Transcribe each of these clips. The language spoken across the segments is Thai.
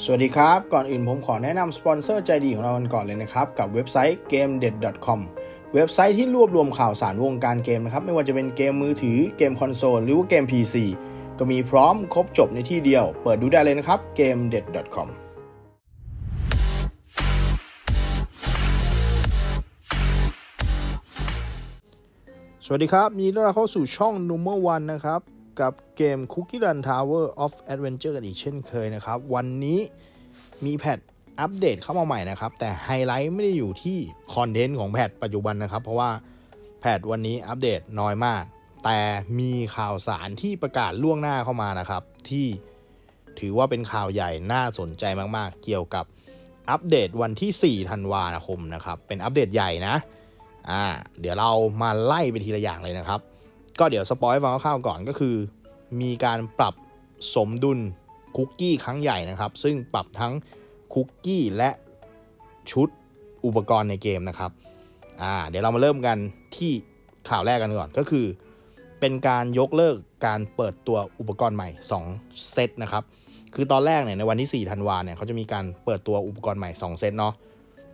สวัสดีครับ ก่อนอื่นผมขอแนะนำสปอนเซอร์ใจดีของเรากันก่อนเลยนะครับ กับเว็บไซต์ GameDet.com เว็บไซต์ที่รวบรวมข่าวสารวงการเกมนะครับ ไม่ว่าจะเป็นเกมมือถือเกมคอนโซลหรือว่าเกม PC ก็มีพร้อมครบจบในที่เดียว เปิดดูได้เลยนะครับ GameDet.com สวัสดีครับยินดีต้อนรับเข้าสู่ช่อง Number One นะครับ กับเกม Cookie Run Tower of Adventure กันอีกเช่นเคยนะครับ วันนี้มีแพทอัปเดตเข้ามาใหม่นะครับ แต่ไฮไลท์ไม่ได้อยู่ที่คอนเทนต์ของแพทปัจจุบันนะครับ เพราะว่าแพทวันนี้อัปเดตน้อยมาก แต่มีข่าวสารที่ประกาศล่วงหน้าเข้ามานะครับ ที่ถือว่าเป็นข่าวใหญ่น่าสนใจมากๆ เกี่ยวกับอัปเดตวันที่ 4 ธันวาคมนะครับ เป็นอัปเดตใหญ่นะอ่าเดี๋ยวเรามาไล่ไปทีละอย่างเลยนะครับ ก็เดี๋ยวสปอยล์ฟังคร่าวๆก่อนก็คือ มีการปรับสมดุลคุกกี้ครั้งใหญ่นะครับ ซึ่งปรับทั้งคุกกี้และชุดอุปกรณ์ในเกมนะครับอ่าเดี๋ยวเรามาเริ่มกันที่ข่าวแรกกันก่อนก็คือ เป็นการยกเลิกการเปิดตัวอุปกรณ์ใหม่ 2 เซตนะครับคือตอนแรกเนี่ยในวันที่ 4 ธันวาเนี่ยเขาจะมีการเปิดตัวอุปกรณ์ใหม่ 2 เซตเนาะ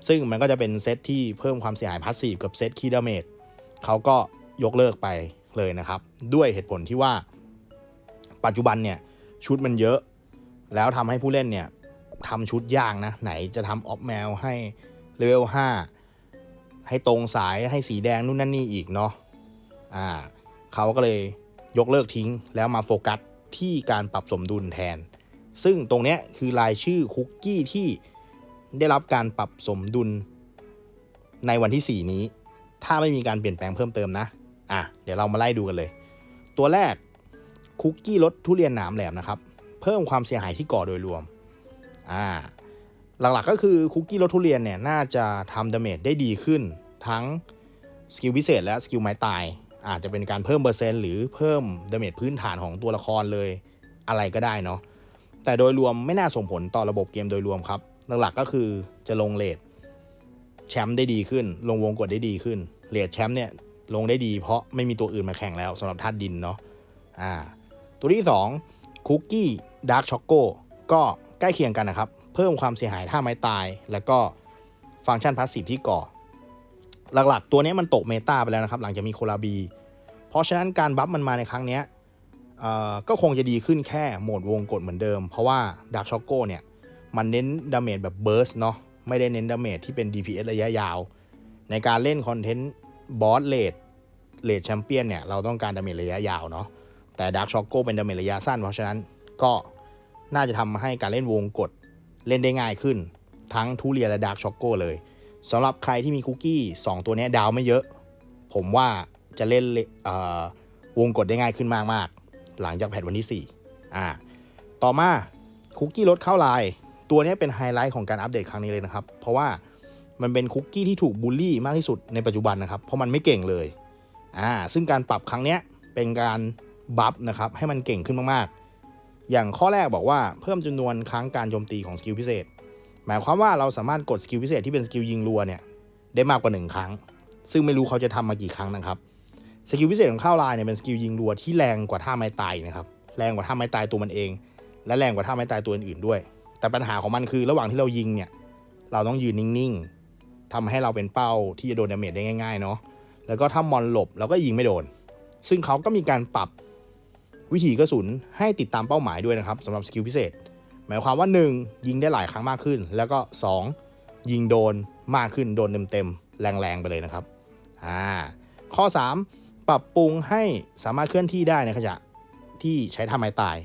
ซึ่งมันก็จะเป็นเซตที่เพิ่มความเสียหายพาสซีฟกับเซตคีดาเมจเขาก็ยกเลิกไป เลยนะครับ ด้วยเหตุผลที่ว่า ปัจจุบันเนี่ยชุดมันเยอะ แล้วทำให้ผู้เล่นเนี่ยทำชุดยากนะ ไหนจะทำออฟแมวให้เลเวล5ให้ตรงสายให้สีแดงนู่นนั่นนี่อีกเนาะอ่าเขาก็เลยยกเลิกทิ้ง แล้วมาโฟกัสที่การปรับสมดุลแทน ซึ่งตรงเนี้ยคือรายชื่อคุกกี้ที่ได้รับการปรับสมดุลในวันที่ 4 นี้ ถ้าไม่มีการเปลี่ยนแปลงเพิ่มเติมนะ อะเดี๋ยวเรามาไล่ดูกันเลย ตัวแรกคุกกี้รสทุเรียนหนามแหลมนะครับ เพิ่มความเสียหายที่ก่อโดยรวมอ่าหลักๆก็คือคุกกี้รสทุเรียนเนี่ยน่าจะทำดาเมจได้ดีขึ้น ทั้งสกิลพิเศษและสกิลไม้ตาย อาจจะเป็นการเพิ่มเปอร์เซ็นต์หรือเพิ่มดาเมจพื้นฐานของตัวละครเลยอะไรก็ได้เนาะแต่โดยรวมไม่น่าส่งผลต่อระบบเกมโดยรวมครับหลักๆก็คือจะลงเลทแชมป์ได้ดีขึ้น ลงวงกดได้ดีขึ้นเลทแชมป์เนี่ย ลงได้ดี เพราะไม่มีตัวอื่นมาแข่งแล้วสำหรับธาตุดินเนาะอ่าตัวที่ 2คุกกี้ดาร์กช็อกโกก็ใกล้เคียงกันนะครับ เพิ่มความเสียหายท่าไม้ตาย แล้วก็ฟังก์ชันพาสซีฟที่ก่อ หลักๆ ตัวนี้มันตกเมตาไปแล้วนะครับ หลังจากมีโคลาบี เพราะฉะนั้นการบัฟมันมาในครั้งนี้ก็คงจะดีขึ้นแค่โหมดวงกดเหมือนเดิม เพราะว่าดาร์กช็อกโกเนี่ย มันเน้นดาเมจแบบเบิร์สเนาะไม่ได้เน้นดาเมจที่เป็น DPS ระยะยาว ในการเล่นคอนเทนต์ บอสเลดเลดแชมเปี้ยนเนี่ย เราต้องการดาเมจระยะยาวเนาะแต่ดาร์กช็อกโกเป็นดาเมจระยะสั้น เพราะฉะนั้นก็น่าจะทำให้การเล่นวงกดเล่นได้ง่ายขึ้น ทั้งทุเรียและดาร์กช็อกโกเลยสำหรับใครที่มีคุกกี้ 2 ตัวนี้ดาวไม่เยอะ ผมว่าจะเล่นวงกดได้ง่ายขึ้นมากๆ หลังจากแพทวันที่4อ่าต่อมาคุกกี้รถเข้าลาย ตัวนี้เป็นไฮไลท์ของการอัปเดตครั้งนี้เลยนะครับ เพราะว่า มันเป็นคุกกี้ที่ถูกบูลลี่มากที่สุดในปัจจุบันนะครับ เพราะมันไม่เก่งเลยอ่าซึ่งการปรับครั้งเนี้ยเป็นการบัฟนะครับให้มันเก่งขึ้นมากๆ อย่างข้อแรกบอกว่าเพิ่มจำนวนครั้งการโจมตีของสกิลพิเศษ หมายความว่าเราสามารถกดสกิลพิเศษที่เป็นสกิลยิงรัวเนี่ยได้มากกว่า 1 ครั้ง ซึ่งไม่รู้เขาจะทำมากี่ครั้งนะครับสกิลพิเศษของข้าวลายเนี่ยเป็นสกิลยิงรัวที่แรงกว่าท่าไม้ตายนะครับแรงกว่าท่าไม้ตายตัวมันเอง และแรงกว่าท่าไม้ตายตัวอื่นๆด้วย แต่ปัญหาของมันคือระหว่างที่เรายิงเนี่ยเราต้องยืนนิ่งๆ ทำให้เราเป็นเป้าที่จะโดนดาเมจได้ง่ายๆเนาะแล้วก็ถ้ามอนหลบเราก็ยิงไม่โดน ซึ่งเขาก็มีการปรับวิธีกระสุนให้ติดตามเป้าหมายด้วยนะครับสำหรับสกิลพิเศษ หมายความว่า 1 ยิงได้หลายครั้งมากขึ้น แล้วก็ 2 ยิงโดนมากขึ้นโดนเต็มๆแรงๆไปเลยนะครับอ่าข้อ 3 ปรับปรุงให้สามารถเคลื่อนที่ได้ในขณะที่ใช้ท่าไม้ตาย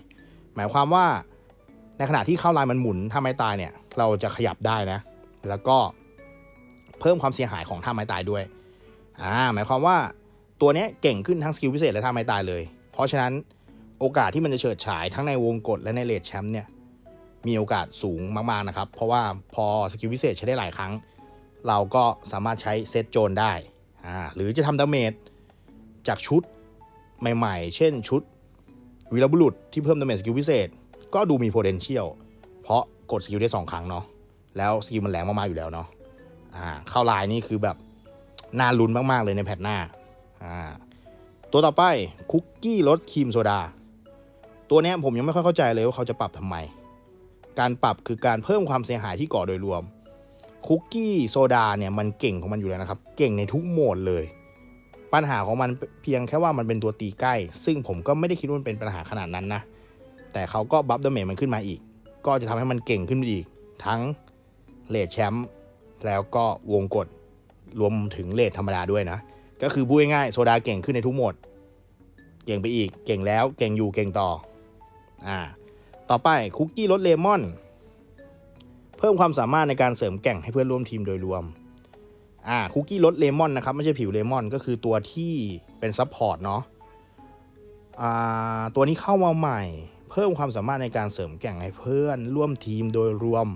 หมายความว่าในขณะที่เข้าลายมันหมุนท่าไม้ตายเนี่ย เราจะขยับได้นะ แล้วก็ เพิ่มความเสียหายของท่าไม้ตายด้วยอ่าหมายความว่าตัวเนี้ยเก่งขึ้นทั้งสกิลพิเศษและท่าไม้ตายเลย เพราะฉะนั้นโอกาสที่มันจะเฉิดฉายทั้งในวงกดและในเลดแชมป์เนี่ยมีโอกาสสูงมากๆนะครับ เพราะว่าพอสกิลพิเศษใช้ได้หลายครั้ง เราก็สามารถใช้เซตโจนได้อ่าหรือจะทำดาเมจจากชุดใหม่ๆ เช่นชุดวีรบุรุษที่เพิ่มดาเมจสกิลพิเศษ ก็ดูมี potential เพราะกดสกิลได้ 2 ครั้งเนาะแล้วสกิลมันแรงมากๆอยู่แล้วเนาะ อ่าเข้าลายนี่คือแบบน่าลุ้นมาก ๆ เลยในแพทหน้าอ่าตัวต่อไปคุกกี้รสครีมโซดา ตัวนี้ผมยังไม่ค่อยเข้าใจเลยว่าเขาจะปรับทำไม การปรับคือการเพิ่มความเสียหายที่ก่อโดยรวม คุกกี้โซดาเนี่ยมันเก่งของมันอยู่แล้วนะครับ เก่งในทุกโหมดเลย ปัญหาของมันเพียงแค่ว่ามันเป็นตัวตีใกล้ ซึ่งผมก็ไม่ได้คิดว่ามันเป็นปัญหาขนาดนั้นนะ แต่เขาก็บัฟเดาเมจมันขึ้นมาอีก ก็จะทำให้มันเก่งขึ้นไปอีก ทั้งเลดแชมป์ แล้วก็วงกดรวมถึงเลดธรรมดาด้วยนะ ก็คือพูดง่ายๆโซดาเก่งขึ้นในทุกโหมด เก่งไปอีก เก่งแล้ว เก่งอยู่ เก่งต่อ อ่า ต่อไปคุกกี้รสเลมอน เพิ่มความสามารถในการเสริมแก่งให้เพื่อนร่วมทีมโดยรวม อ่า คุกกี้รสเลมอนนะครับ ไม่ใช่ผิวเลมอน ก็คือตัวที่เป็นซับพอร์ตเนาะ อ่า ตัวนี้เข้ามาใหม่ เพิ่มความสามารถในการเสริมแก่งให้เพื่อนร่วมทีมโดยรวม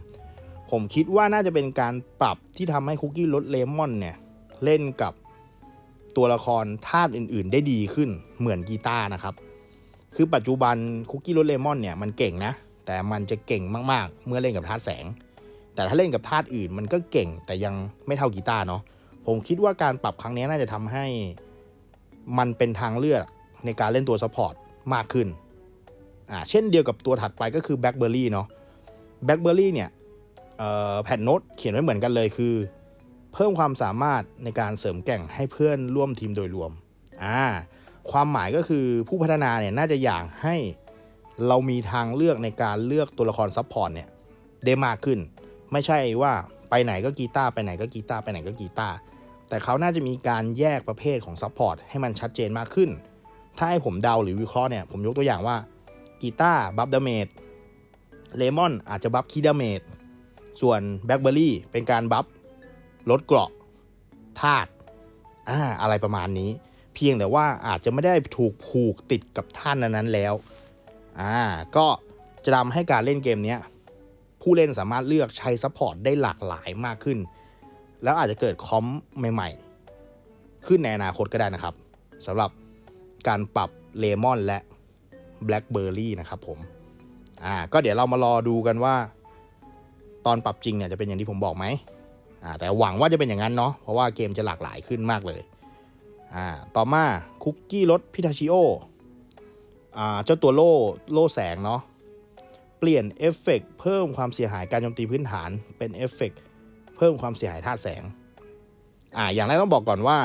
ผมคิดว่าน่าจะเป็นการปรับที่ทำให้คุกกี้รสเลมอนเนี่ย เล่นกับตัวละครธาตุอื่นๆ ได้ดีขึ้นเหมือนกีตาร์นะครับ คือปัจจุบันคุกกี้รสเลมอนเนี่ยมันเก่งนะ แต่มันจะเก่งมากๆ เมื่อเล่นกับธาตุแสง แต่ถ้าเล่นกับธาตุอื่นมันก็เก่งแต่ยังไม่เท่ากีตาร์เนาะผมคิดว่าการปรับครั้งนี้น่าจะทำให้มันเป็นทางเลือกในการเล่นตัวซัพพอร์ตมากขึ้นอ่าเช่นเดียวกับตัวถัดไปก็คือแบล็คเบอร์รี่เนาะแบล็คเบอร์รี่เนี่ย แผ่นโน้ตเขียนไว้เหมือนกันเลยคือ เพิ่มความสามารถในการเสริมแก่งให้เพื่อนร่วมทีมโดยรวมอ่าความหมายก็คือผู้พัฒนาเนี่ยน่าจะอยากให้เรามีทางเลือกในการเลือกตัวละครซัพพอร์ตเนี่ยได้มากขึ้น ไม่ใช่ว่าไปไหนก็กีตาร์ไปไหนก็กีตาร์ไปไหนก็กีตาร์แต่เขาน่าจะมีการแยกประเภทของซัพพอร์ตให้มันชัดเจนมากขึ้น ถ้าให้ผมเดาหรือวิเคราะห์เนี่ยผมยกตัวอย่างว่ากีตาร์บัฟดาเมจเลมอนอาจจะบัฟคีดาเมจ ส่วนแบล็คเบอร์รี่เป็นการบัฟลดเกราะธาตุอ่าอะไรประมาณนี้ เพียงแต่ว่าอาจจะไม่ได้ถูกผูกติดกับท่านนั้นๆแล้วอ่าก็จะทำให้การเล่นเกมนี้ผู้เล่นสามารถเลือกใช้ซัพพอร์ตได้หลากหลายมากขึ้น แล้วอาจจะเกิดคอมใหม่ๆ ขึ้นในอนาคตก็ได้นะครับสำหรับการปรับเลมอนและแบล็คเบอร์รี่นะครับผมอ่าก็เดี๋ยวเรามารอดูกันว่า ตอนปรับจริงเนี่ยจะเป็นอย่างที่ผมบอกไหมอ่าแต่หวังว่าจะเป็นอย่างนั้นเนาะเพราะว่าเกมจะหลากหลายขึ้นมากเลยอ่าต่อมาคุกกี้รสพิทาชิโออ่าเจ้าตัวโล่โล่แสงเนาะเปลี่ยนเอฟเฟกต์เพิ่มความเสียหายการโจมตีพื้นฐานเป็นเอฟเฟกต์เพิ่มความเสียหายธาตุแสงอ่าอย่างแรกต้องบอกก่อนว่า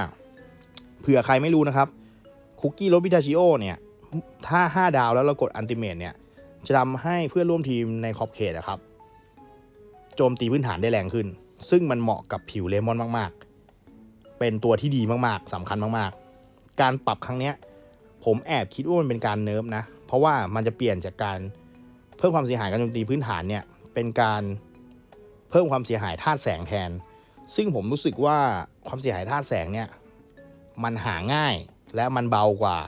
เผื่อใครไม่รู้นะครับคุกกี้รสพิทาชิโอเนี่ยถ้า 5 ดาวแล้วเรากดอันติเมตเนี่ยจะทำให้เพื่อนร่วมทีมในขอบเขตนะครับ โจมตีพื้นฐานได้แรงขึ้น ซึ่งมันเหมาะกับผิวเลมอนมาก ๆ เป็นตัวที่ดีมากๆสำคัญมากๆ การปรับครั้งเนี้ยผมแอบคิดว่ามันเป็นการเนิร์ฟนะ เพราะว่ามันจะเปลี่ยนจากการเพิ่มความเสียหายการโจมตีพื้นฐานเนี่ยเป็นการเพิ่มความเสียหายธาตุแสงแทน ซึ่งผมรู้สึกว่าความเสียหายธาตุแสงเนี่ยมันหาง่ายและมันเบากว่า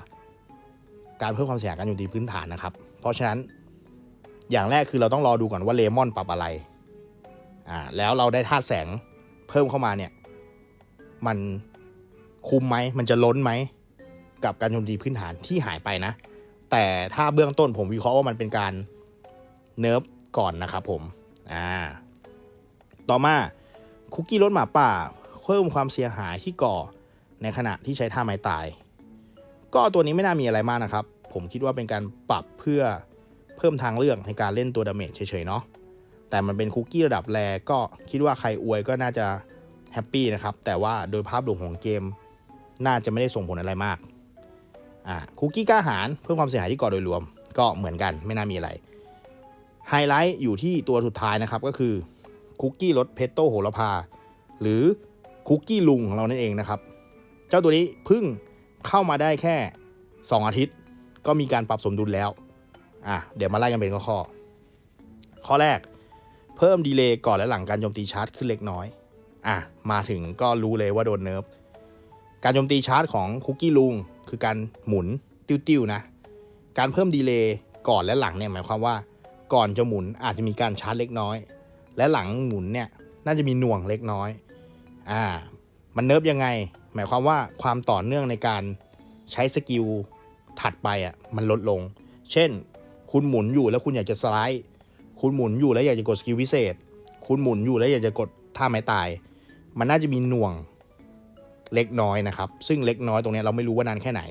การเพิ่มความเสียหายการโจมตีพื้นฐานนะครับ เพราะฉะนั้นอย่างแรกคือเราต้องรอดูก่อนว่าเลมอนปรับอะไร อ่าแล้วเราได้ธาตุแสงเพิ่มเข้ามาเนี่ย มันคุ้มไหมมันจะล้นไหม กับการโจมตีพื้นฐานที่หายไปนะ แต่ถ้าเบื้องต้นผมวิเคราะห์ว่ามันเป็นการเนิร์ฟก่อนนะครับผมอ่าต่อมาคุกกี้รสหมาป่าเพิ่มความเสียหายที่ก่อในขณะที่ใช้ท่าไม้ตาย ก็ตัวนี้ไม่น่ามีอะไรมากนะครับ ผมคิดว่าเป็นการปรับเพื่อเพิ่มทางเลือกในการเล่นตัวดาเมจเฉยๆเนาะ แต่มันเป็นคุกกี้ระดับแรก็คิดว่าใครอวยก็น่าจะแฮปปี้นะครับ แต่ว่าโดยภาพรวมของเกม น่าจะไม่ได้ส่งผลอะไรมากอ่าคุกกี้กล้าหารเพิ่มความเสียหายที่ก่อโดยรวม ก็เหมือนกันไม่น่ามีอะไรไฮไลท์อยู่ที่ตัวสุดท้ายนะครับก็คือคุกกี้รสเพสโต้โหระพา หรือคุกกี้ลุงของเรานั่นเองนะครับ เจ้าตัวนี้เพิ่งเข้ามาได้แค่ 2 อาทิตย์ ก็มีการปรับสมดุลแล้วอะเดี๋ยวมาไล่กันเป็นข้อๆข้อแรก เพิ่มดีเลย์ก่อนและหลังการโจมตีชาร์จขึ้นเล็กน้อย อะ มาถึงก็รู้เลยว่าโดนเนิร์ฟ การโจมตีชาร์จของคุกกี้ลุงคือการหมุนติ้วๆนะ การเพิ่มดีเลย์ก่อนและหลังเนี่ยหมายความว่า ก่อนจะหมุนอาจจะมีการชาร์จเล็กน้อย และหลังหมุนเนี่ยน่าจะมีหน่วงเล็กน้อย อ่า มันเนิร์ฟยังไง หมายความว่าความต่อเนื่องในการใช้สกิลถัดไปอะมันลดลง เช่น คุณหมุนอยู่แล้วคุณอยากจะสไลด์ คุณหมุนอยู่แล้วอยากจะกดสกิลพิเศษ คุณหมุนอยู่แล้วอยากจะกดท่าไม้ตาย มันน่าจะมีหน่วงเล็กน้อยนะครับ ซึ่งเล็กน้อยตรงนี้เราไม่รู้ว่านานแค่ไหน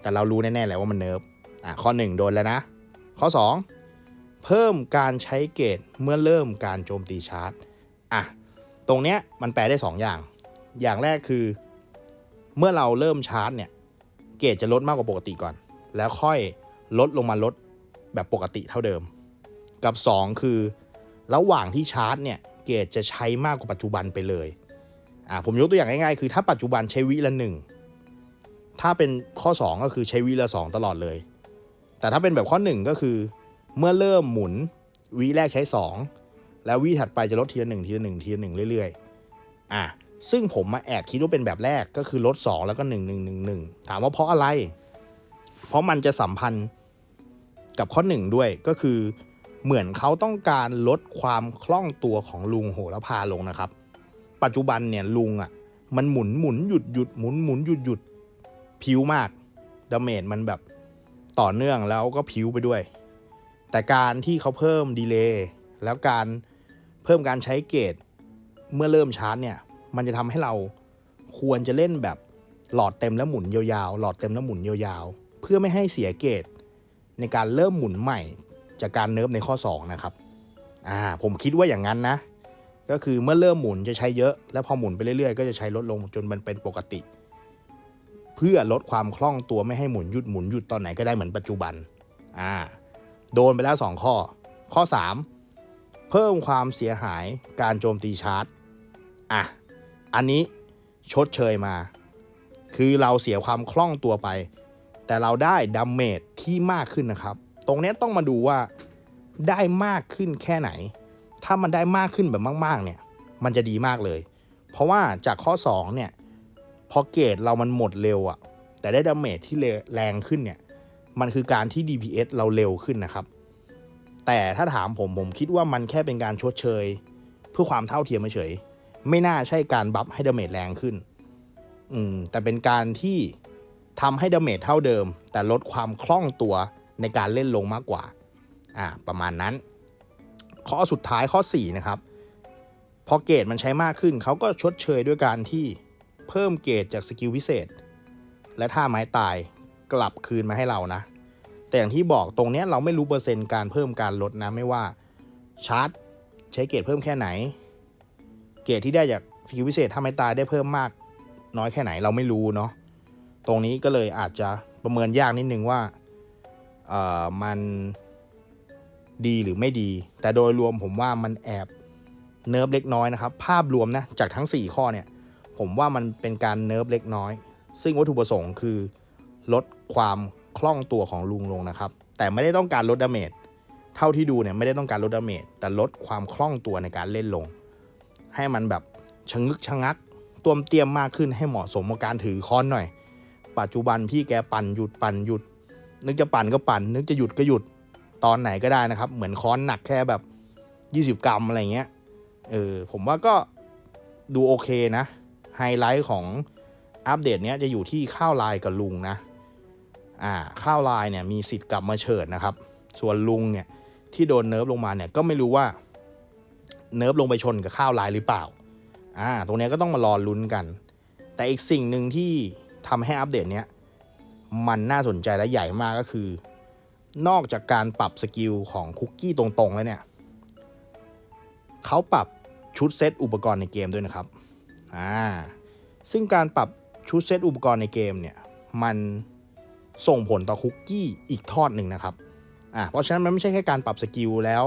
แต่เรารู้แน่ๆแหละว่ามันเนิร์ฟอะข้อ 1 โดนแล้วนะ ข้อ 2 เพิ่มการใช้เกตเมื่อเริ่มการโจมตีชาร์จอะตรงเนี้ยมันแปลได้ 2 อย่าง อย่างแรกคือ เมื่อเราเริ่มชาร์จเนี่ยเกตจะลดมากกว่าปกติก่อน แล้วค่อยลดลงมาลดแบบปกติเท่าเดิม กับ 2 คือ ระหว่างที่ชาร์จเนี่ยเกตจะใช้มากกว่าปัจจุบันไปเลยอ่าผมยกตัวอย่างง่ายๆ คือถ้าปัจจุบันใช้วิละหนึ่งถ้าเป็นข้อ 2 ก็คือใช้วิละสองตลอดเลย แต่ถ้าเป็นแบบข้อ 1 ก็คือ เมื่อเริ่มหมุนวิแรกใช้ 2 แล้ววิถัดไปจะลดทีละหนึ่งทีละหนึ่งทีละหนึ่งเรื่อยๆอะซึ่งผมมาแอบคิดว่าเป็นแบบแรกก็คือลด 2 แล้วก็ 1 1 1 1 ถามว่าเพราะอะไร เพราะมันจะสัมพันธ์กับข้อ 1 ด้วยก็คือ เหมือนเขาต้องการลดความคล่องตัวของลุงโหระพาลงนะครับ ปัจจุบันเนี่ยลุงอะมันหมุนหมุนหยุดหยุดหมุนหมุนหยุดหยุดผิวมากดาเมจมันแบบต่อเนื่องแล้วก็ผิวไปด้วย แต่การที่เขาเพิ่มดีเลย์แล้วการเพิ่มการใช้เกตเมื่อเริ่มชาร์จเนี่ย มันจะทำให้เราควรจะเล่นแบบหลอดเต็มแล้วหมุนยาวๆ หลอดเต็มแล้วหมุนยาวๆ เพื่อไม่ให้เสียเกตในการเริ่มหมุนใหม่ จากการเนิร์ฟในข้อ 2 นะครับอ่าผมคิดว่าอย่างนั้นนะ ก็คือเมื่อเริ่มหมุนจะใช้เยอะ แล้วพอหมุนไปเรื่อยๆ ก็จะใช้ลดลงจนมันเป็นปกติ เพื่อลดความคล่องตัวไม่ให้หมุนหยุดหมุนหยุดตอนไหนก็ได้เหมือนปัจจุบันอ่าโดนไปแล้ว 2 ข้อ ข้อ 3 เพิ่มความเสียหายการโจมตีชาร์จอะอันนี้ชดเชยมา คือเราเสียความคล่องตัวไป แต่เราได้ดาเมจที่มากขึ้นนะครับ ตรงนี้ต้องมาดูว่าได้มากขึ้นแค่ไหน ถ้ามันได้มากขึ้นแบบมาก ๆ เนี่ย มันจะดีมากเลย เพราะว่าจากข้อ 2 เนี่ย พอเกรดเรามันหมดเร็วอะแต่ได้ดาเมจที่แรงขึ้นเนี่ย มันคือการที่ DPS เราเร็วขึ้นนะครับ แต่ถ้าถามผมผมคิดว่ามันแค่เป็นการชดเชย เพื่อความเท่าเทียมเฉย ไม่น่าใช่การบัฟให้ดาเมจแรงขึ้น อืม แต่เป็นการที่ทำให้ดาเมจเท่าเดิม แต่ลดความคล่องตัว ในการเล่นลงมากกว่าอ่าประมาณนั้น ข้อสุดท้ายข้อ4นะครับพอเกรดมันใช้มากขึ้น เขาก็ชดเชยด้วยการที่เพิ่มเกรดจากสกิลพิเศษ และท่าไม้ตายกลับคืนมาให้เรานะ แต่อย่างที่บอกตรงนี้เราไม่รู้เปอร์เซ็นต์การเพิ่มการลดนะไม่ว่าชาร์จใช้เกรดเพิ่มแค่ไหน เกรดที่ได้จากสกิลพิเศษท่าไม้ตายได้เพิ่มมาก น้อยแค่ไหนเราไม่รู้เนาะตรงนี้ก็เลยอาจจะประเมินยากนิดนึงว่า มันดีหรือไม่ดี แต่โดยรวมผมว่ามันแอบเนิร์ฟเล็กน้อยนะครับ ภาพรวมนะจากทั้ง 4 ข้อเนี่ยผมว่ามันเป็นการเนิร์ฟเล็กน้อย ซึ่งวัตถุประสงค์คือ ลดความคล่องตัวของลุงลงนะครับ แต่ไม่ได้ต้องการลดดาเมจเท่าที่ดูเนี่ยไม่ได้ต้องการลดดาเมจแต่ลดความคล่องตัวในการเล่นลง ให้มันแบบชะงึกชะงักตวมเตรียมมากขึ้นให้เหมาะสมกับการถือค้อนหน่อย ปัจจุบันพี่แกปั่นหยุดปั่นหยุด นึกจะปั่นก็ปั่น นึกจะหยุดก็หยุดตอนไหนก็ได้นะครับ เหมือนค้อนหนักแค่แบบ 20 กรัมอะไรเงี้ยเออผมว่าก็ดูโอเคนะไฮไลท์ของอัปเดตเนี้ยจะอยู่ที่ข้าวลายกับลุงนะอ่าข้าวลายเนี่ยมีสิทธิ์กลับมาเฉิดนะครับ ส่วนลุงเนี่ยที่โดนเนิร์ฟลงมาเนี่ยก็ไม่รู้ว่าเนิร์ฟลงไปชนกับข้าวลายหรือเปล่าอ่าตรงนี้ก็ต้องมารอลุ้นกัน แต่อีกสิ่งหนึ่งที่ทำให้อัปเดตเนี้ย มันน่าสนใจและใหญ่มากก็คือ นอกจากการปรับสกิลของคุกกี้ตรงๆแล้วเนี่ยเขาปรับชุดเซตอุปกรณ์ในเกมด้วยนะครับอ่าซึ่งการปรับชุดเซตอุปกรณ์ในเกมเนี่ยมันส่งผลต่อคุกกี้อีกทอดหนึ่งนะครับอ่าเพราะฉะนั้นมันไม่ใช่แค่การปรับสกิลแล้ว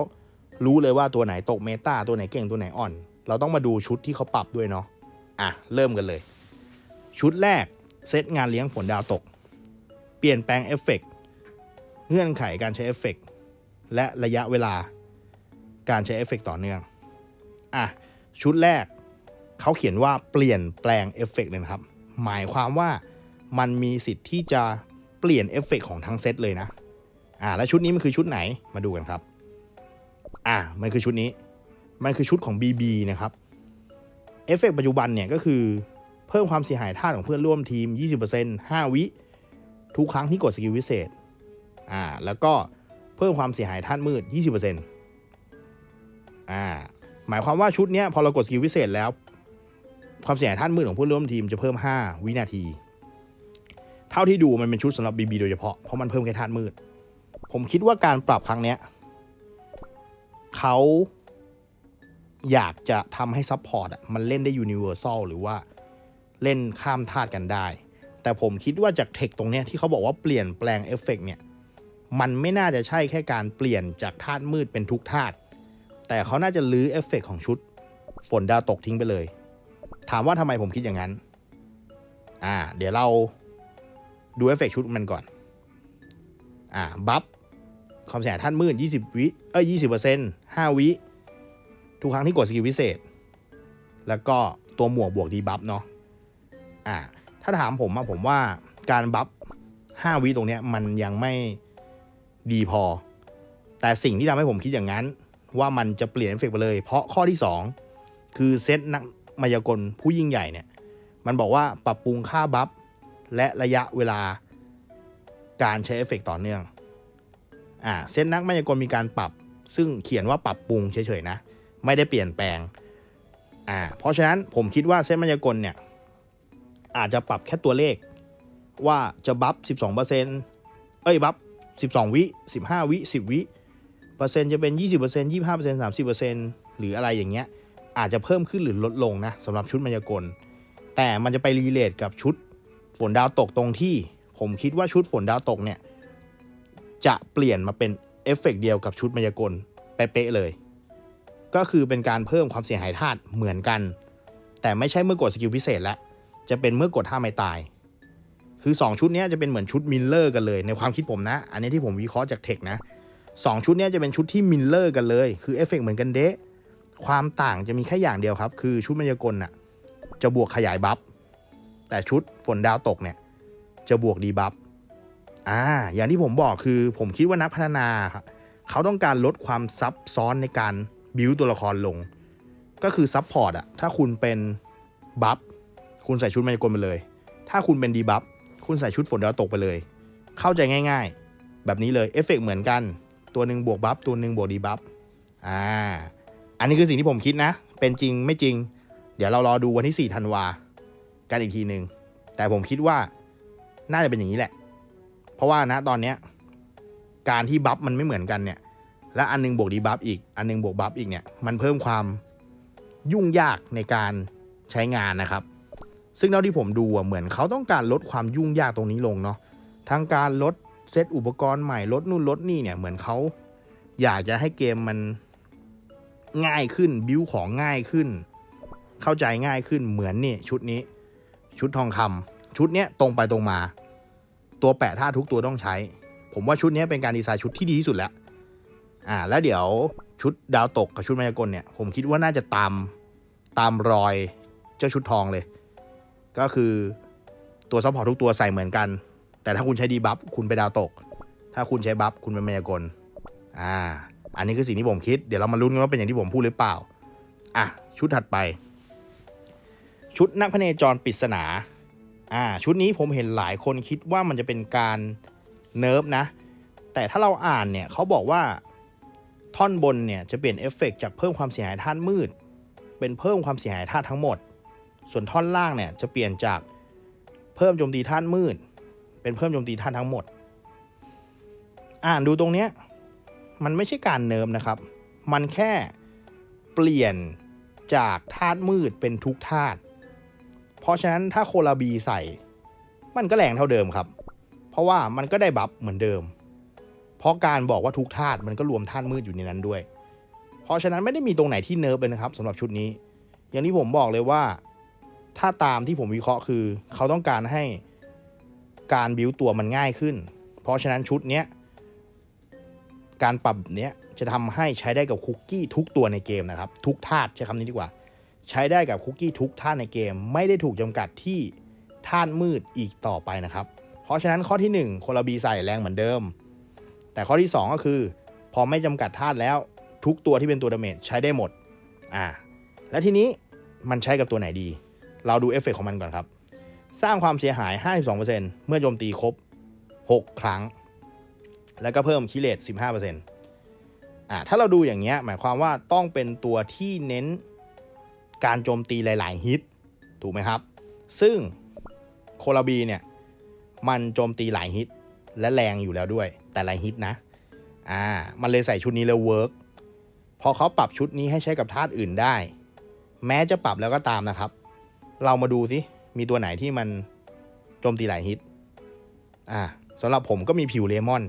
รู้เลยว่าตัวไหนตกเมตาตัวไหนเก่งตัวไหนอ่อน เราต้องมาดูชุดที่เขาปรับด้วยเนาะอะเริ่มกันเลย ชุดแรกเซตงานเลี้ยงฝนดาวตก เปลี่ยนแปลงเอฟเฟกต์เงื่อนไขการใช้เอฟเฟกต์และระยะเวลาการใช้เอฟเฟกต์ต่อเนื่อง อะ ชุดแรกเขาเขียนว่าเปลี่ยนแปลงเอฟเฟกต์เลยนะครับ หมายความว่ามันมีสิทธิ์ที่จะเปลี่ยนเอฟเฟกต์ของทั้งเซตเลยนะ อ่า แล้วชุดนี้มันคือชุดไหน มาดูกันครับ อ่า มันคือชุดนี้ มันคือชุดของ BB นะครับ เอฟเฟกต์ปัจจุบันเนี่ยก็คือเพิ่มความเสียหายท่าของเพื่อนร่วมทีม 20% 5 วิ ทุกครั้งที่กดสกิลวิเศษอ่าแล้วก็เพิ่มความเสียหายท่าตุมืด 20%อ่าหมายความว่าชุดเนี้ยพอเรากดสกิลวิเศษแล้ว ความเสียหายท่านมืดของผู้ร่วมทีมจะเพิ่ม 5 วินาที เท่าที่ดูมันเป็นชุดสำหรับ BB โดยเฉพาะ เพราะมันเพิ่มแค่ท่านมืด ผมคิดว่าการปรับครั้งเนี้ยเขาอยากจะทำให้ซัพพอร์ตมันเล่นได้ยูนิเวอร์แซลหรือว่าเล่นข้ามธาตุกันได้ แต่ผมคิดว่าจากเทคตรงเนี้ยที่เขาบอกว่าเปลี่ยนแปลงเอฟเฟกต์เนี่ยมันไม่น่าจะใช่แค่การเปลี่ยนจากธาตุมืดเป็นทุกธาตุแต่เขาน่าจะลื้อเอฟเฟกต์ของชุด ฝนดาวตกทิ้งไปเลย ถามว่าทำไมผมคิดอย่างนั้น อ่า เดี๋ยวเราดูเอฟเฟกต์ชุดมันก่อน อ่า บัฟความเสียหายท่านมืด 20 วิ เอ้ย20เปอร์เซ็นต์5วิ ทุกครั้งที่กดสกิลพิเศษ แล้วก็ตัวหมวกบวกดีบัฟเนาะ อ่า ถ้าถามผมอะผมว่าการบัฟ5วิตรงเนี้ยมันยังไม่ดีพอ แต่สิ่งที่ทำให้ผมคิดอย่างนั้น ว่ามันจะเปลี่ยนเอฟเฟกต์ไปเลย เพราะข้อที่ 2 คือเซตนักมายากลผู้ยิ่งใหญ่เนี่ย มันบอกว่าปรับปรุงค่าบัฟและระยะเวลาการใช้เอฟเฟกต์ต่อเนื่อง อ่าเซตนักมายากลมีการปรับ ซึ่งเขียนว่าปรับปรุงเฉยๆนะ ไม่ได้เปลี่ยนแปลง อ่า เพราะฉะนั้นผมคิดว่าเซตมายากลเนี่ย อาจจะปรับแค่ตัวเลข ว่าจะบัฟ 12%เอ้ยบัฟ 12 วิ 15 วิ 10 วิเปอร์เซ็นต์จะเป็น 20% 25% 30%หรืออะไรอย่างเงี้ยอาจจะเพิ่มขึ้นหรือลดลงนะสำหรับชุดมายากล แต่มันจะไปรีเลทกับชุดฝนดาวตกตรงที่ ผมคิดว่าชุดฝนดาวตกเนี่ยจะเปลี่ยนมาเป็นเอฟเฟกต์เดียวกับชุดมายากลเป๊ะเลย ก็คือเป็นการเพิ่มความเสียหายธาตุเหมือนกัน แต่ไม่ใช่เมื่อกดสกิลพิเศษแล้ว จะเป็นเมื่อกดท่าไม่ตาย คือ 2 ชุดนี้จะเป็นเหมือนชุดมิลเลอร์กันเลย ในความคิดผมนะ อันนี้ที่ผมวิเคราะห์จากเทคนะสองชุดนี้จะเป็นชุดที่มิลเลอร์กันเลย คือเอฟเฟกต์เหมือนกันเดะความต่างจะมีแค่อย่างเดียวครับ คือชุดมายากลน่ะจะบวกขยายบัฟแต่ชุดฝนดาวตกเนี่ยจะบวกดีบัฟอ่าอย่างที่ผมบอกคือผมคิดว่านักพัฒนาครับเขาต้องการลดความซับซ้อนในการบิวตัวละครลง ก็คือซับพอร์ตอะถ้าคุณเป็นบัฟ คุณใส่ชุดมายากลไปเลย ถ้าคุณเป็นดีบัฟคุณใส่ชุดฝนดาวตกไปเลย เข้าใจง่าย ๆ แบบนี้เลยเอฟเฟกต์เหมือนกัน ตัวหนึ่งบวกบัฟตัวหนึ่งบวกดีบัฟอ่าอันนี้คือสิ่งที่ผมคิดนะ เป็นจริงไม่จริง เดี๋ยวเรารอดูวันที่4ธันวากันอีกทีหนึ่งแต่ผมคิดว่าน่าจะเป็นอย่างนี้แหละ เพราะว่านะตอนเนี้ยการที่บัฟมันไม่เหมือนกันเนี่ย และอันหนึงบวกดีบัฟอีก อันหนึงบวกบัฟอีกเนี่ย มันเพิ่มความยุ่งยากในการใช้งานนะครับ ซึ่งเท่าที่ผมดูอะเหมือนเขาต้องการลดความยุ่งยากตรงนี้ลงเนาะทั้งการลดเซตอุปกรณ์ใหม่ลดนู่นลดนี่เนี่ยเหมือนเขาอยากจะให้เกมมันง่ายขึ้นบิวของง่ายขึ้น เข้าใจง่ายขึ้นเหมือนนี่ชุดนี้ ชุดทองคำชุดเนี้ยตรงไปตรงมา ตัวแปะท่าทุกตัวต้องใช้ ผมว่าชุดนี้เป็นการดีไซน์ชุดที่ดีที่สุดแล้วอ่าแล้วเดี๋ยวชุดดาวตกกับชุดมายากลเนี่ย ผมคิดว่าน่าจะตามตามรอยเจ้าชุดทองเลย ก็คือตัวซัพพอร์ตทุกตัวใส่เหมือนกัน แต่ถ้าคุณใช้ดีบัฟคุณไปดาวตก ถ้าคุณใช้บัฟคุณเป็นมายากลอ่า อันนี้คือสิ่งที่ผมคิด เดี๋ยวเรามาลุ้นกันว่าเป็นอย่างที่ผมพูดหรือเปล่า อะ ชุดถัดไป ชุดนักพเนจรปริศนา อ่า ชุดนี้ผมเห็นหลายคนคิดว่ามันจะเป็นการเนิร์ฟนะ แต่ถ้าเราอ่านเนี่ยเขาบอกว่าท่อนบนเนี่ยจะเปลี่ยนเอฟเฟกต์จากเพิ่มความเสียหายธาตุมืด เป็นเพิ่มความเสียหายธาตุทั้งหมด ส่วนท่อนล่างเนี่ยจะเปลี่ยนจากเพิ่มโจมตีธาตุมืด เป็นเพิ่มโจมตีธาตุทั้งหมด อ่านดูตรงเนี้ยมันไม่ใช่การเนิร์ฟนะครับ มันแค่เปลี่ยนจากธาตุมืดเป็นทุกธาตุ เพราะฉะนั้นถ้าโคลาบีใส่ มันก็แรงเท่าเดิมครับ เพราะว่ามันก็ได้บัฟเหมือนเดิม เพราะการบอกว่าทุกธาตุมันก็รวมธาตุมืดอยู่ในนั้นด้วย เพราะฉะนั้นไม่ได้มีตรงไหนที่เนิร์ฟเลยนะครับสำหรับชุดนี้ อย่างที่ผมบอกเลยว่า ถ้าตามที่ผมวิเคราะห์คือ เขาต้องการให้การบิวตัวมันง่ายขึ้น เพราะฉะนั้นชุดเนี้ยการปรับเนี้ยจะทำให้ใช้ได้กับคุกกี้ทุกตัวในเกมนะครับ ทุกธาตุใช้คำนี้ดีกว่า ใช้ได้กับคุกกี้ทุกธาตุในเกม ไม่ได้ถูกจำกัดที่ธาตุมืดอีกต่อไปนะครับ เพราะฉะนั้นข้อที่1โคลาบีใส่แรงเหมือนเดิม แต่ข้อที่ 2 ก็คือ พอไม่จำกัดธาตุแล้วทุกตัวที่เป็นตัวดาเมจใช้ได้หมดอ่าและทีนี้มันใช้กับตัวไหนดี เราดูเอฟเฟกของมันก่อนครับ สร้างความเสียหาย 52%เมื่อโจมตีครบ 6 ครั้ง แล้วก็เพิ่มคิเลต15%อ่าถ้าเราดูอย่างเงี้ยหมายความว่าต้องเป็นตัวที่เน้นการโจมตีหลาย ๆ ฮิตถูกไหมครับ ซึ่งโคลาบีเนี่ยมันโจมตีหลายฮิตและแรงอยู่แล้วด้วย แต่หลายฮิตนะอ่ามันเลยใส่ชุดนี้แล้วเวิร์กพอเขาปรับชุดนี้ให้ใช้กับธาตุอื่นได้ แม้จะปรับแล้วก็ตามนะครับ เรามาดูสิมีตัวไหนที่มันโจมตีหลายฮิต อ่าสำหรับผมก็มีผิวเลมอน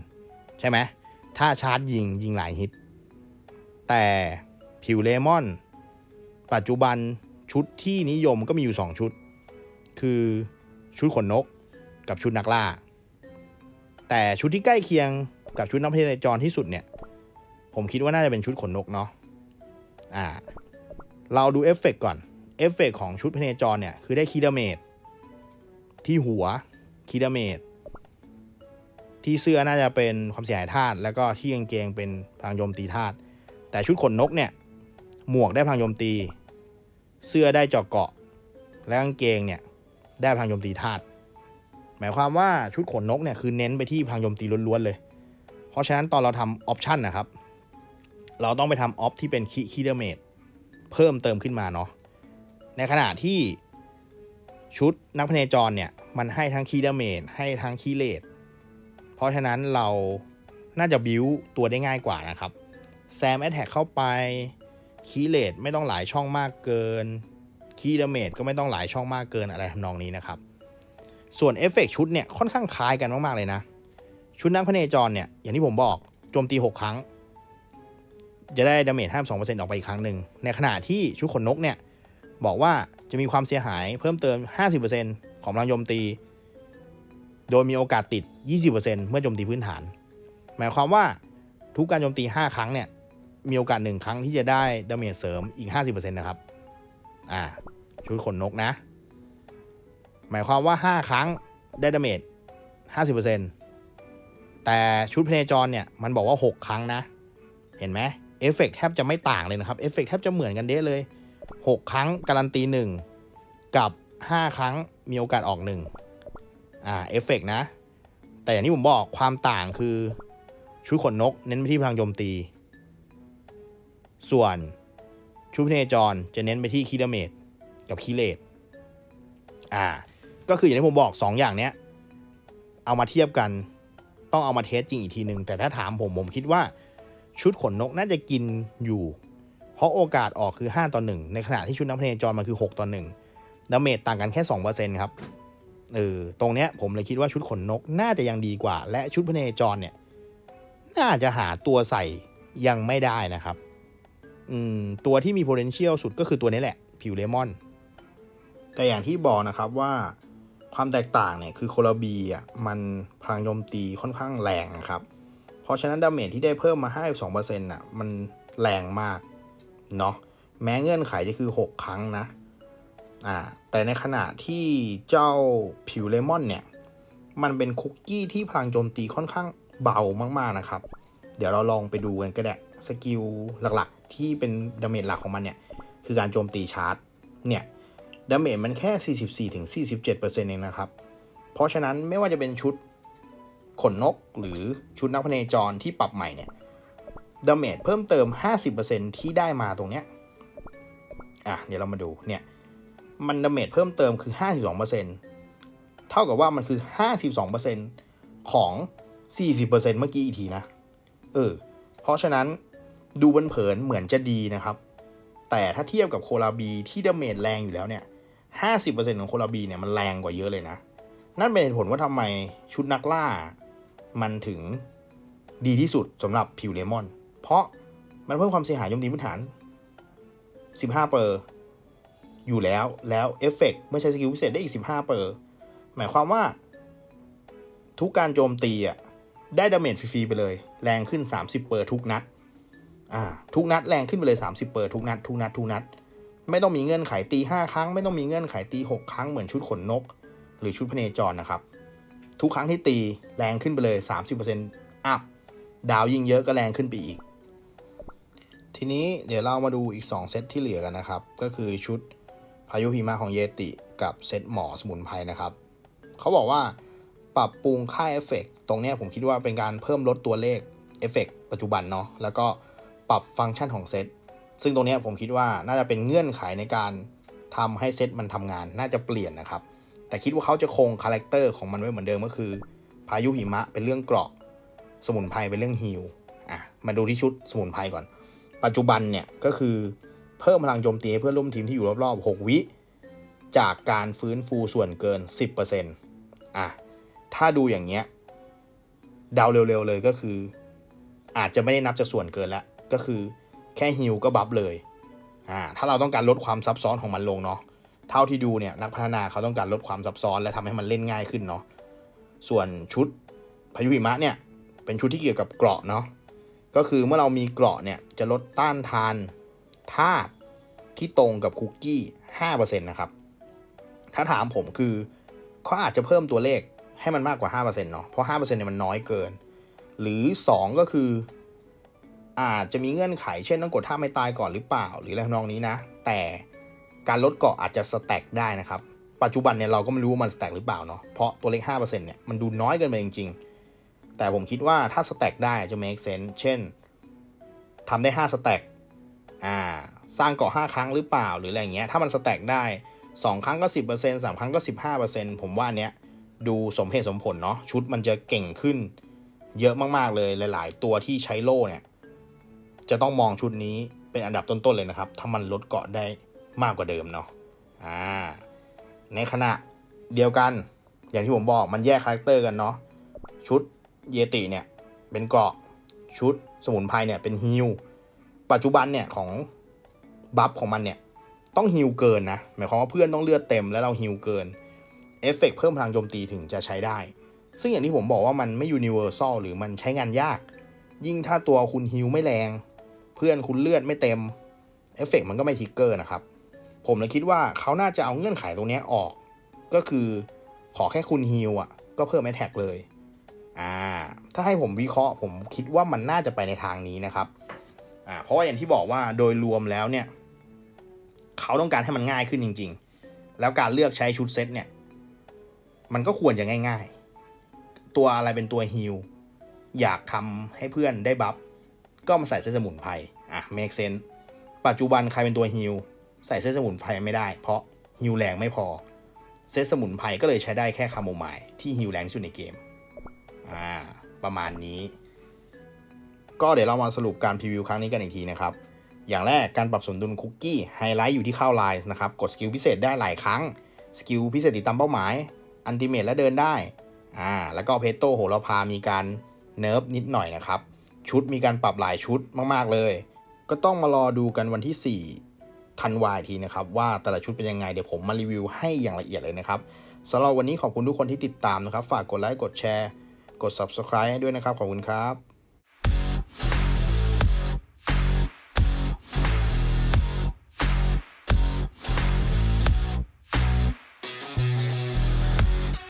ใช่ไหมถ้าชาร์จยิงยิงหลายฮิต แต่ผิวเลมอน ปัจจุบันชุดที่นิยมก็มีอยู่ 2 ชุด คือชุดขนนกกับชุดนักล่า แต่ชุดที่ใกล้เคียงกับชุดนักพเนจรที่สุดเนี่ย ผมคิดว่าน่าจะเป็นชุดขนนกเนาะอ่า เราดูเอฟเฟกต์ก่อน เอฟเฟกต์ของชุดพเนจรเนี่ย คือได้คีดาเมจที่หัวคีดาเมจที่เสื้อน่าจะเป็นความเสียหายธาตุแล้วก็ที่กางเกงเป็นพลังโจมตีธาตุแต่ชุดขนนกเนี่ย หมวกได้พลังโจมตี เสื้อได้เจาะเกาะ และกางเกงเนี่ยได้พลังโจมตีธาตุหมายความว่าชุดขนนกเนี่ยคือเน้นไปที่พลังโจมตีล้วนๆเลย เพราะฉะนั้นตอนเราทำออปชันนะครับ เราต้องไปทำออฟที่เป็นคีคีเดเมดเพิ่มเติมขึ้นมาเนาะ ในขณะที่ชุดนักพเนจรเนี่ย มันให้ทั้งคีเดเมดให้ทั้งคีเลดเพราะฉะนั้นเราน่าจะบิวตัวได้ง่ายกว่านะครับแซมแอตแทกเข้าไปคีเลดไม่ต้องหลายช่องมากเกินคีเดเมดก็ไม่ต้องหลายช่องมากเกินอะไรทำนองนี้นะครับ ส่วนเอฟเฟกชุดเนี่ยค่อนข้างคล้ายกันมาก ๆ เลยนะ ชุดนักพเนจรเนี่ย อย่างที่ผมบอกโจมตี 6 ครั้ง จะได้ดาเมจ52%ออกไปอีกครั้งหนึ่ง ในขณะที่ชุดขนนกเนี่ย บอกว่าจะมีความเสียหายเพิ่มเติม 50%ของพลังโจมตี โดยมีโอกาสติด 20%เมื่อโจมตีพื้นฐาน หมายความว่าทุกการโจมตี 5 ครั้งเนี่ย มีโอกาส 1 ครั้งที่จะได้ดาเมจเสริมอีก 50%นะครับ อ่า ชุดขนนกนะ หมายความว่า 5 ครั้งได้ดาเมจ 50%แต่ชุดพเนจรเนี่ย มันบอกว่า 6 ครั้งนะ เห็นไหมเอฟเฟกแทบจะไม่ต่างเลยนะครับ เอฟเฟกแทบจะเหมือนกันเด้เลย 6 ครั้งการันตี 1 กับ 5 ครั้งมีโอกาสออก1อ่าเอฟเฟกนะ แต่อย่างที่ผมบอกความต่างคือชุดขนนกเน้นไปที่พลังโจมตี ส่วนชุดพเนจรจะเน้นไปที่คีดเมจกับคีเลตอ่า ก็คืออย่างที่ผมบอก 2 อย่างเนี้ย เอามาเทียบกันต้องเอามาเทสจริงอีกทีหนึ่งแต่ถ้าถามผมผมคิดว่าชุดขนนกน่าจะกินอยู่ เพราะโอกาสออกคือ 5 ต่อ 1 ในขณะที่ชุดนักพเนจรมันคือ 6 ต่อ1ดาเมจต่างกันแค่2%ครับเออตรงเนี้ยผมเลยคิดว่าชุดขนนกน่าจะยังดีกว่า และชุดพเนจรเนี่ย น่าจะหาตัวใส่ยังไม่ได้นะครับอืมตัวที่มี potential สุดก็คือตัวนี้แหละ ผิวเลมอน แต่อย่างที่บอกนะครับว่าความแตกต่างเนี่ยคือโคลบีอะมันพลังโจมตีค่อนข้างแรงนะครับ เพราะฉะนั้นดาเมจที่ได้เพิ่มมา 52%อะมันแรงมาก เนาะแม้เงื่อนไขจะคือ 6 ครั้งนะอ่าแต่ในขณะที่เจ้าผิวเลมอนเนี่ย มันเป็นคุกกี้ที่พลังโจมตีค่อนข้างเบามากๆนะครับ เดี๋ยวเราลองไปดูกันก็ได้สกิลหลักๆ ที่เป็นดาเมจหลักของมันเนี่ย คือการโจมตีชาร์จเนี่ยดาเมจมันแค่ 44-47%เองนะครับ เพราะฉะนั้นไม่ว่าจะเป็นชุดขนนกหรือชุดนักพเนจรที่ปรับใหม่เนี่ย ดาเมจเพิ่มเติม 50%ที่ได้มาตรงเนี้ย อะ เดี๋ยวเรามาดู เนี่ย มันดาเมจเพิ่มเติมคือ 52%เท่ากับว่ามันคือ 52%ของ 40%เมื่อกี้อีกทีนะ เออ เพราะฉะนั้นดูบนเผินเหมือนจะดีนะครับ แต่ถ้าเทียบกับโคลาบีที่ดาเมจแรงอยู่แล้วเนี่ย 50%ของโคลาบีเนี่ยมันแรงกว่าเยอะเลยนะ นั่นเป็นเหตุผลว่าทำไมชุดนักล่า มันถึงดีที่สุดสำหรับผิวเลมอน เพราะมันเพิ่มความเสียหายโจมตีพื้นฐาน 15 เปอร์ อยู่แล้ว แล้วเอฟเฟกเมื่อใช้สกิลพิเศษได้อีก 15 เปอร์ หมายความว่า ทุกการโจมตีอะ ได้ดาเมจฟรีๆไปเลย แรงขึ้น 30 เปอร์ทุกนัด อ่า ทุกนัดแรงขึ้นไปเลย 30 เปอร์ทุกนัด ทุกนัด ทุกนัด ไม่ต้องมีเงื่อนไขตี 5 ครั้ง ไม่ต้องมีเงื่อนไขตี 6 ครั้ง เหมือนชุดขนนก หรือชุดพเนจรนะครับ ทุกครั้งที่ตีแรงขึ้นไปเลย 30%อัพ ดาวยิ่งเยอะก็แรงขึ้นไปอีก ทีนี้เดี๋ยวเรามาดูอีก 2 เซตที่เหลือกันนะครับ ก็คือชุดพายุหิมะของเยติกับเซตหมอสมุนไพรนะครับ เขาบอกว่าปรับปรุงค่าเอฟเฟกตรงนี้ผมคิดว่าเป็นการเพิ่มลดตัวเลขเอฟเฟกปัจจุบันเนาะแล้วก็ปรับฟังก์ชันของเซตซึ่งตรงนี้ผมคิดว่าน่าจะเป็นเงื่อนไขในการทำให้เซตมันทำงานน่าจะเปลี่ยนนะครับ แต่คิดว่าเขาจะคงคาแรคเตอร์ของมันไว้เหมือนเดิมก็คือ พายุหิมะเป็นเรื่องเกราะ สมุนไพรเป็นเรื่องฮิลอะมาดูที่ชุดสมุนไพรก่อน ปัจจุบันเนี่ยก็คือเพิ่มพลังโจมตีให้เพื่อนร่วมทีมที่อยู่รอบๆ 6 วิ จากการฟื้นฟูส่วนเกิน 10%อะ ถ้าดูอย่างเงี้ยเดาเร็วๆเลยก็คือ อาจจะไม่ได้นับจากส่วนเกินแล้ว ก็คือแค่ฮิลก็บัฟเลยอ่าถ้าเราต้องการลดความซับซ้อนของมันลงเนาะเท่าที่ดูเนี่ยนักพัฒนาเขาต้องการลดความซับซ้อนและทำให้มันเล่นง่ายขึ้นเนาะส่วนชุดพายุหิมะเนี่ยเป็นชุดที่เกี่ยวกับเกราะเนาะ ก็คือเมื่อเรามีเกราะเนี่ยจะลดต้านทานธาตุที่ตรงกับคุกกี้5%นะครับถ้าถามผมคือเขาอาจจะเพิ่มตัวเลขให้มันมากกว่า 5%เนาะเพราะ 5%เนี่ยมันน้อยเกิน หรือ 2 ก็คือ อาจจะมีเงื่อนไข เช่นต้องกดท่าไม่ตายก่อนหรือเปล่า หรืออะไรนองนี้นะ แต่การลดเกาะอาจจะสแต็กได้นะครับ ปัจจุบันเนี่ยเราก็ไม่รู้ว่ามันสแต็กหรือเปล่าเนาะเพราะตัวเลข5%เนี่ยมันดูน้อยเกินไปจริงๆ แต่ผมคิดว่าถ้าสแต็กได้จะ make sense เช่นทำได้5สแต็กอ่าสร้างเกาะ5ครั้งหรือเปล่าหรืออะไรเงี้ยถ้ามันสแต็กได้ 2 ครั้งก็ 10% 3 ครั้งก็ 15%ผมว่าเนี้ยดูสมเหตุสมผลเนาะชุดมันจะเก่งขึ้น เยอะมากๆเลยหลาย ๆ ตัวที่ใช้โล่เนี่ย จะต้องมองชุดนี้เป็นอันดับต้น ๆ เลยนะครับ ถ้ามันลดเกาะได้มากกว่าเดิมเนาะอ่าในขณะเดียวกัน อย่างที่ผมบอกมันแยกคาแรคเตอร์กันเนาะชุด เยติเนี่ยเป็นเกราะชุดสมุนไพรเนี่ยเป็นฮิลปัจจุบันเนี่ยของบัฟของมันเนี่ยต้องฮิลเกินนะหมายความว่าเพื่อนต้องเลือดเต็มแล้วเราฮิลเกินเอฟเฟกต์เพิ่มพลังโจมตีถึงจะใช้ได้ ซึ่งอย่างที่ผมบอกว่ามันไม่ยูนิเวอร์แซลหรือมันใช้งานยาก ยิ่งถ้าตัวคุณฮิลไม่แรง เพื่อนคุณเลือดไม่เต็มเอฟเฟกต์มันก็ไม่ทิกเกอร์นะครับ ผมเลยคิดว่าเขาน่าจะเอาเงื่อนไขตรงนี้ออก ก็คือขอแค่คุณฮิลอะก็เพิ่มแอทแทกเลย อ่าถ้าให้ผมวิเคราะห์ผมคิดว่ามันน่าจะไปในทางนี้นะครับอ่าเพราะว่าอย่างที่บอกว่าโดยรวมแล้วเนี่ย เขาต้องการให้มันง่ายขึ้นจริง ๆ แล้วการเลือกใช้ชุดเซตเนี่ย มันก็ควรจะง่าย ๆ ตัวอะไรเป็นตัวฮิลอยากทำให้เพื่อนได้บัฟก็มาใส่เส้นสมุนไพรอะ make sense ปัจจุบันใครเป็นตัวฮิลใส่เส้นสมุนไพรไม่ได้ เพราะฮิลแรงไม่พอ เซตสมุนไพรก็เลยใช้ได้แค่คาโมไมล์ที่ฮิลแรงที่สุดในเกม อ่าประมาณนี้ ก็เดี๋ยวเรามาสรุปการพรีวิวครั้งนี้กันอีกทีนะครับ อย่างแรกการปรับสมดุลคุกกี้ไฮไลท์อยู่ที่เข้าไลน์นะครับ กดสกิลพิเศษได้หลายครั้ง สกิลพิเศษติดตามเป้าหมาย อันติเมตและเดินได้อ่าแล้วก็เพโตโหระพามีการเนิร์ฟนิดหน่อยนะครับ ชุดมีการปรับหลายชุดมากๆเลย ก็ต้องมารอดูกันวันที่ 4 ธันวาทีนะครับ ว่าแต่ละชุดเป็นยังไงเดี๋ยวผมมารีวิวให้อย่างละเอียดเลยนะครับสำหรับวันนี้ขอบคุณทุกคนที่ติดตามนะครับ ฝากกดไลค์กดแชร์ กด subscribe ให้ด้วยนะครับ ขอบคุณครับ